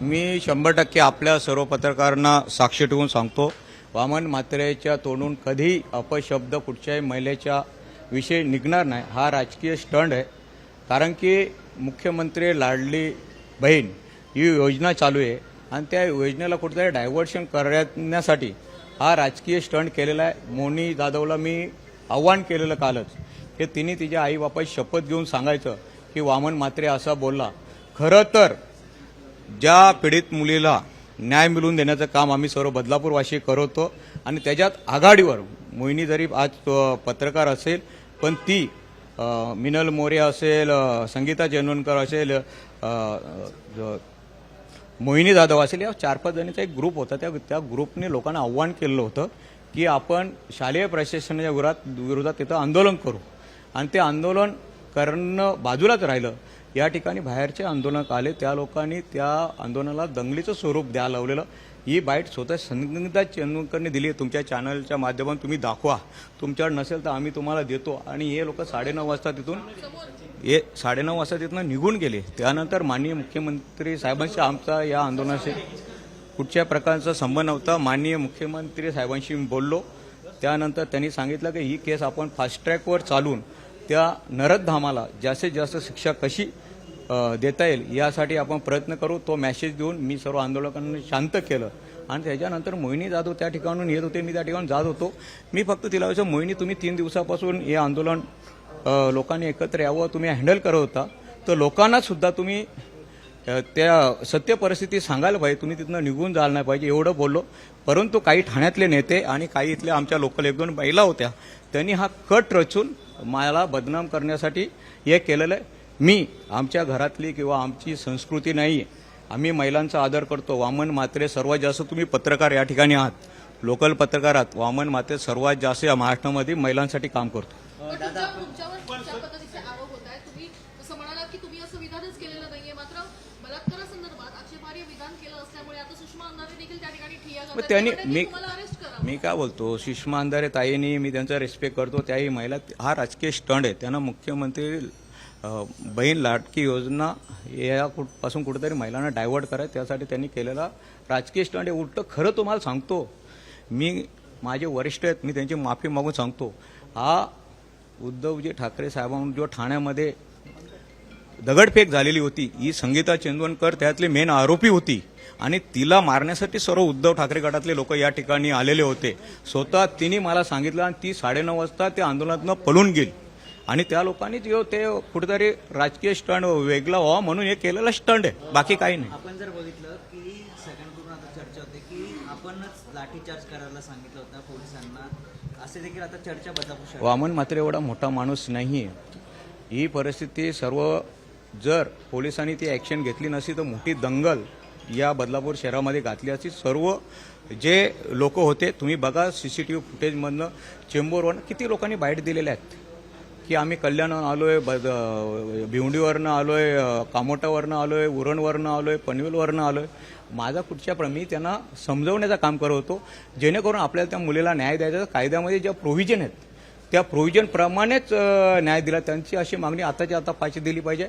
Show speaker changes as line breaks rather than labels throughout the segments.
मी शंभर टक्के आपल्या सर्व पत्रकारांना साक्ष ठेवून सांगतो वामन मात्रेच्या तोंडून कधी अपशब्द कुठच्याही महिलेच्या विषयी निघणार नाही. हा राजकीय स्टंट आहे. कारण की मुख्यमंत्री लाडली बहीण ही योजना चालू आहे आणि त्या योजनेला कुठेतरी डायव्हर्शन करण्यासाठी हा राजकीय स्टंट केलेला आहे. मोनी जाधवला मी आव्हान केलेलं कालच की तिने तिच्या आईबापाची शपथ घेऊन सांगायचं की वामन मात्रे असा बोलला खरं तर ज्या पीडित मुलीला न्याय मिळवून देण्याचं काम आम्ही सर्व बदलापूरवासी करतो आणि त्याच्यात आघाडीवर मोहिनी जरी आज पत्रकार असेल पण ती मिनल मोरे असेल संगीता जेनवणकर असेल मोहिनी जाधव असेल या चार पाच जणीचा एक ग्रुप होता. त्या त्या ग्रुपने लोकांना आव्हान केलेलं होतं की आपण शालेय प्रशासनाच्या विरोधात विरोधात तिथं आंदोलन करू. आणि ते आंदोलन करणं बाजूलाच राहिलं. या ठिकाणी बाहेरचे आंदोलक आले. त्या लोकांनी त्या आंदोलनाला दंगलीचं स्वरूप द्या लावलेलं. ही बाईट स्वतः संगीता चंदूरकरने दिली आहे. तुमच्या चॅनलच्या माध्यमातून तुम्ही दाखवा. तुमच्याकडे नसेल तर आम्ही तुम्हाला देतो. आणि हे लोक साडेनऊ वाजता तिथून हे साडेनऊ वाजता तिथनं निघून गेले. त्यानंतर माननीय मुख्यमंत्री साहेबांशी आमचा या आंदोलनाशी कुठच्या प्रकारचा संबंध नव्हता. माननीय मुख्यमंत्री साहेबांशी मी बोललो. त्यानंतर त्यांनी सांगितलं की ही केस आपण फास्ट ट्रॅकवर चालून त्या नरदधामाला जास्तीत जास्त शिक्षा कशी देता येईल यासाठी आपण प्रयत्न करू. तो मेसेज देऊन मी सर्व आंदोलकांना शांत केलं. आणि त्याच्यानंतर मोहिनी जाधव त्या ठिकाणून येत होते मी त्या ठिकाणी जात होतो. मी फक्त तिला विचार मोहिनी तुम्ही तीन दिवसापासून हे आंदोलन लोकांनी एकत्र यावं तुम्ही हँडल करत होता. तर लोकांना सुद्धा तुम्ही त्या सत्य परिस्थिती सांगायला पाहिजे. तुम्ही तिथनं निघून जायला नाही पाहिजे. एवढं बोललो. परंतु काही ठाण्यातले नेते आणि काही इथल्या आमच्या लोकल एक दोन महिला होत्या त्यांनी हा कट रचून मला बदनाम करण्यासाठी हे केलेलं आहे. मी आमच्या घरातली किंवा आमची संस्कृती नाही आहे आम्ही महिलांचा आदर करतो. वामन मात्रे सर्वात जास्त तुम्ही पत्रकार या ठिकाणी आहात. लोकल पत्रकार आहात. वामन मात्रे सर्वात जास्त या महाराष्ट्रामध्ये महिलांसाठी काम करतो.
करतात
त्यांनी मी मी काय बोलतो? सुषमा अंधारे ताईंनी मी त्यांचा रिस्पेक्ट करतो. त्याही महिला हा राजकीय स्टंट आहे. त्यांना मुख्यमंत्री बहीण लाटकी योजना या कुठपासून कुठेतरी महिलांना डायव्हर्ट करायचं त्यासाठी त्यांनी केलेला राजकीय स्टंट हे उलटं खरं तुम्हाला सांगतो मी माझे वरिष्ठ आहेत मी त्यांची माफी मागून सांगतो हा उद्धवजी ठाकरे साहेबांवर जो ठाण्यामध्ये दगडफेक झालेली होती ही संगीता चेंदवणकर त्यातली मेन आरोपी होती आणि तिला मारण्यासाठी सर्व उद्धव ठाकरे गटातले लोक या ठिकाणी आलेले होते. स्वतः तिने मला सांगितलं आणि ती साडेनऊ वाजता त्या आंदोलनातनं पळून गेली. आणि त्या लोकांनी ते कुठेतरी राजकीय स्टंट वेगळा व्हावा म्हणून हे केलेलं स्टंट आहे. बाकी काही नाही.
आपण जर बघितलं की सगळ्यांकडून आता चर्चा होते की आपणच लाठीचार्ज करायला सांगितलं होतं पोलिसांना. असे देखील आता चर्चा शहरात.
वामन मात्र एवढा मोठा माणूस नाही ही परिस्थिती सर्व जर पोलिसांनी ती ॲक्शन घेतली नसती तर मोठी दंगल या बदलापूर शहरामध्ये घातली असती. सर्व जे लोक होते तुम्ही बघा सी सी टी व्ही फुटेजमधनं चेंबूरवर किती लोकांनी बाईट दिलेल्या आहेत. की आम्ही कल्याणवरून आलोय बद भिवंडीवरनं आलोय आहे कामोटावरनं आलोय उरणवरनं आलोय पनवेलवरनं आलोय. माझा कुठच्या प्रमी त्यांना समजवण्याचं काम करत होतो. जेणेकरून आपल्याला त्या मुलीला न्याय द्यायचा तर कायद्यामध्ये ज्या प्रोव्हिजन आहेत त्या प्रोव्हिजनप्रमाणेच न्याय दिला. त्यांची अशी मागणी आताच्या आता पाची दिली पाहिजे.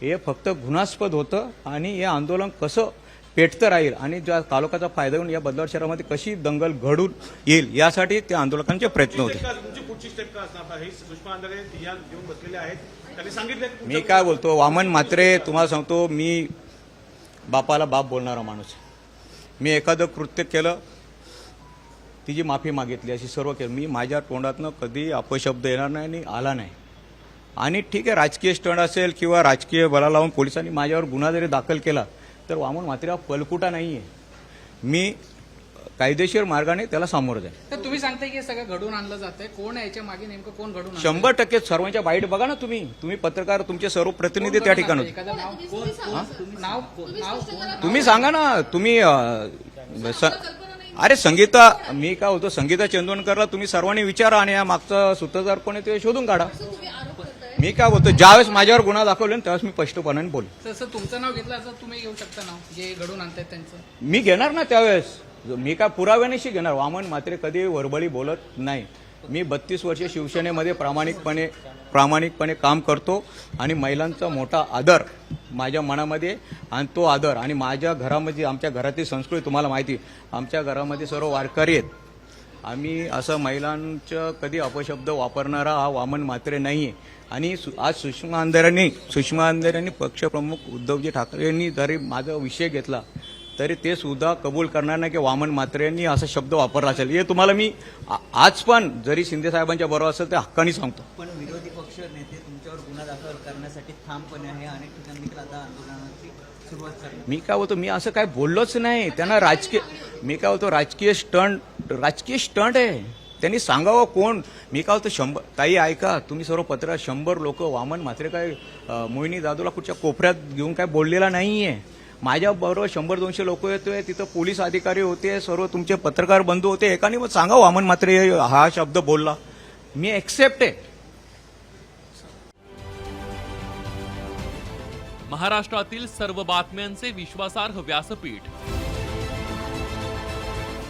हे फक्त गुन्हास्पद होतं आणि हे आंदोलन कसं पेटतं राहील आणि ज्या तालुक्याचा फायदा होऊन या बदलाव शहरामध्ये कशी दंगल घडून येईल यासाठी त्या आंदोलकांचे प्रयत्न होते.
हे घेऊन
मी काय बोलतो? वामन मात्रे तुम्हाला सांगतो मी बापाला बाप बोलणारा माणूस. मी एखादं कृत्य केलं तिची माफी मागितली अशी सर्व केलं. मी माझ्या तोंडातनं कधी अपशब्द येणार नाही आणि आला नाही. आणि ठीक आहे राजकीय स्टंट असेल किंवा राजकीय बला लावून पोलिसांनी माझ्यावर गुन्हा जरी दाखल केला तर वामन मात्रे हा पलकुटा नाही आहे मी कायदेशीर मार्गाने त्याला सामोरं जाईल
तर तुम्ही सांगताय की हे सगळं घडून आणलं जातंय. कोण आहे याच्या मागे नेमकं कोण घडून?
शंभर टक्के सर्वांच्या बाईट बघा ना तुम्ही. तुम्ही पत्रकार तुमचे सर्व प्रतिनिधी त्या
कोण
ठिकाणी
घडून
होते.
आणतंय? एखादं नाव
तुम्ही सांगा. सर.
नाव नाव कोण?
तुम्ही सांगा ना. तुम्ही अ, स- अरे संगीता मी काय होतो संगीता चंदवणकरला तुम्ही सर्वांनी विचारा आणि या मागचा सूत्रधार कोण आहे ते शोधून काढा. मी काय बोलतो ज्यावेळेस माझ्यावर गुन्हा दाखवले ना त्यावेळेस मी स्पष्टपणाने बोल
तसं तुमचं नाव घेतलं असं तुम्ही घेऊ शकता नाव जे घडून आणतायत त्यांचं.
मी घेणार ना त्यावेळेस. मी काय पुराव्यानेशी घेणार? वामन मात्र कधी वरबळी बोलत नाही. मी बत्तीस वर्ष शिवसेनेमध्ये प्रामाणिकपणे प्रामाणिकपणे काम करतो आणि महिलांचा मोठा आदर माझ्या मनामध्ये आणि तो आदर आणि माझ्या घरामध्ये आमच्या घरातील संस्कृती तुम्हाला माहिती आमच्या घरामध्ये सर्व वारकरी आहेत. आम्ही असं महिलांचं कधी अपशब्द वापरणारा हा वामन मात्रे नाही आहे आणि सु आज सुषमा अंधारांनी सुषमा अंधारांनी पक्षप्रमुख उद्धवजी ठाकरेंनी जरी माझा विषय घेतला तरी ते सुद्धा कबूल करणार नाही की वामन मात्रे यांनी असा शब्द वापरला असेल. हे तुम्हाला मी आज पण जरी शिंदे साहेबांच्या बरोबर असेल ते हक्कानी सांगतो.
पण विरोधी पक्ष नेते तुमच्यावर गुन्हा दाखल करण्यासाठी ठामपणे आहे अनेक ठिकाणी आता आंदोलनाची सुरुवात
मी काय होतो मी असं काय बोललोच नाही. त्यांना राजकीय मी काय होतो राजकीय स्टंट राजकीय स्टंट आहे. त्यांनी सांगावं कोण? मी काय होतं शंभर ताई ऐका तुम्ही सर्व पत्र शंभर लोक वामन मात्र काय मोहिनी दादूला कुठच्या कोपऱ्यात घेऊन काय बोललेला नाही माझ्या बरोबर शंभर दोनशे लोक येतोय तिथं पोलीस अधिकारी होते सर्व तुमचे पत्रकार बंधू होते एकाने मग सांगा वामन मात्रे हा शब्द बोलला. मी एक्सेप्ट आहे.
महाराष्ट्रातील सर्व बातम्यांचे विश्वासार्ह व्यासपीठ.